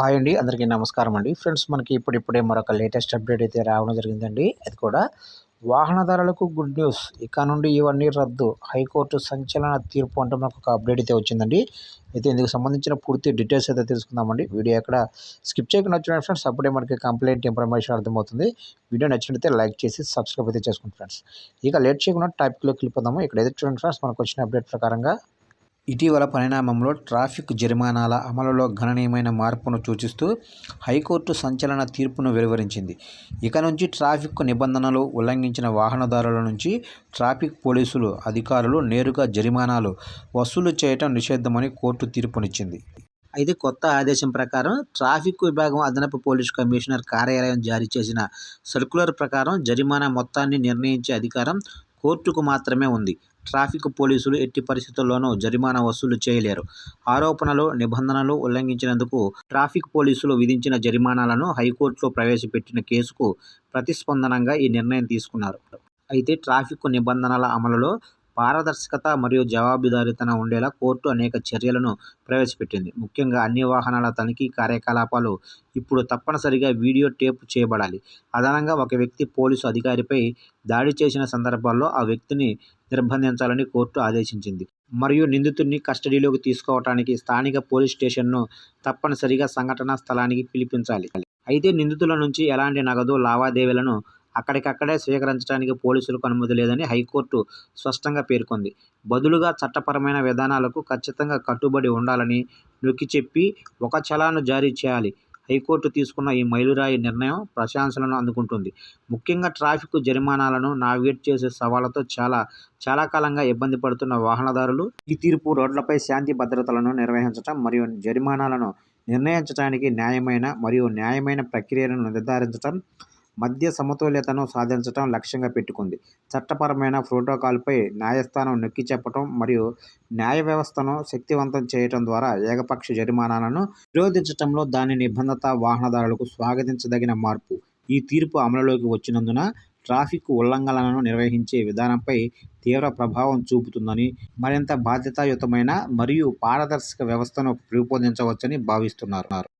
Hi అండి. అందరికీ నమస్కారం అండి. ఫ్రెండ్స్ మనకి ఇప్పుడిప్పుడే మరొక లేటెస్ట్ అప్డేట్ అయితే రావడం జరిగిందండి. అది కూడా వాహనదారులకు గుడ్ న్యూస్. ఇక నుండి ఇవన్నీ రద్దు. హైకోర్టు సంచలన తీర్పు అంటూ మనకు ఒక అప్డేట్ అయితే వచ్చిందండి. అయితే ఇందుకు సంబంధించిన పూర్తి డీటెయిల్స్ అయితే తెలుసుకుందామండి. వీడియో ఎక్కడ స్కిప్ చేయకుండా వచ్చిన ఫ్రెండ్స్. అప్పుడే మనకి కంప్లైంట్ ఇన్ఫర్మేషన్ అర్థమవుతుంది. వీడియో నచ్చినట్లయితే లైక్ చేసి సబ్స్క్రైబ్ అయితే చేసుకోండి ఫ్రెండ్స్. ఇక లేట్ చేయకుండా టాపిక్లోకి వెళ్ళిపోదాము ఇక్కడ చూడండి ఫ్రెండ్స్ మనకు వచ్చిన అప్డేట్ ప్రకారంగా ఇటీవల పరిణామంలో ట్రాఫిక్ జరిమానాల అమలులో గణనీయమైన మార్పును సూచిస్తూ హైకోర్టు సంచలన తీర్పును వెలువరించింది. ఇక నుంచి ట్రాఫిక్ నిబంధనలు ఉల్లంఘించిన వాహనదారుల నుంచి ట్రాఫిక్ పోలీసులు అధికారులు నేరుగా జరిమానాలు వసూలు చేయటం నిషేధమని కోర్టు తీర్పునిచ్చింది. అయితే కొత్త ఆదేశం ప్రకారం ట్రాఫిక్ విభాగం అదనపు పోలీస్ కమిషనర్ కార్యాలయం జారీ చేసిన సర్క్యులర్ ప్రకారం జరిమానా మొత్తాన్ని నిర్ణయించే అధికారం కోర్టుకు మాత్రమే ఉంది. ట్రాఫిక్ పోలీసులు ఎట్టి పరిస్థితుల్లోనూ జరిమానా వసూలు చేయలేరు. ఆరోపణలు నిబంధనలు ఉల్లంఘించినందుకు ట్రాఫిక్ పోలీసులు విధించిన జరిమానాలను హైకోర్టులో ప్రవేశపెట్టిన కేసుకు ప్రతిస్పందనంగా ఈ నిర్ణయం తీసుకున్నారు. అయితే ట్రాఫిక్ నిబంధనల అమలులో పారదర్శకత మరియు జవాబుదారీతనం ఉండేలా కోర్టు అనేక చర్యలను ప్రవేశపెట్టింది. ముఖ్యంగా అన్ని వాహనాల తనిఖీ కార్యకలాపాలు ఇప్పుడు తప్పనిసరిగా వీడియో టేప్ చేయబడాలి. అదనంగా ఒక వ్యక్తి పోలీసు అధికారిపై దాడి చేసిన సందర్భాల్లో ఆ వ్యక్తిని నిర్బంధించాలని కోర్టు ఆదేశించింది. మరియు నిందితుడిని కస్టడీలోకి తీసుకోవటానికి స్థానిక పోలీస్ స్టేషన్ను తప్పనిసరిగా సంఘటనా స్థలానికి పిలిపించాలి. అయితే నిందితుల నుంచి ఎలాంటి నగదు లావాదేవీలను అక్కడికక్కడే స్వీకరించడానికి పోలీసులకు అనుమతి లేదని హైకోర్టు స్పష్టంగా పేర్కొంది. బదులుగా చట్టపరమైన విధానాలకు ఖచ్చితంగా కట్టుబడి ఉండాలని నొక్కి చెప్పి ఒక చలాను జారీ చేయాలి. హైకోర్టు తీసుకున్న ఈ మైలురాయి నిర్ణయం ప్రశంసలను అందుకుంటుంది. ముఖ్యంగా ట్రాఫిక్ జరిమానాలను నావిగేట్ చేసే సవాళ్ళతో చాలా చాలా కాలంగా ఇబ్బంది పడుతున్న వాహనదారులు ఈ తీర్పు రోడ్లపై శాంతి భద్రతలను నిర్వహించడం మరియు జరిమానాలను నిర్ణయించడానికి న్యాయమైన మరియు న్యాయమైన ప్రక్రియలను నిర్ధారించడం మధ్య సమతుల్యతను సాధించడం లక్ష్యంగా పెట్టుకుంది. చట్టపరమైన ప్రోటోకాల్పై న్యాయస్థానం నొక్కి చెప్పడం మరియు న్యాయ వ్యవస్థను శక్తివంతం చేయడం ద్వారా ఏకపక్ష జరిమానాలను నిరోధించడంలో దాని నిబంధత వాహనదారులకు స్వాగతించదగిన మార్పు. ఈ తీర్పు అమలులోకి వచ్చినందున ట్రాఫిక్ ఉల్లంఘనలను నిర్వహించే విధానంపై తీవ్ర ప్రభావం చూపుతుందని మరింత బాధ్యతాయుతమైన మరియు పారదర్శక వ్యవస్థను రూపొందించవచ్చని భావిస్తున్నారు.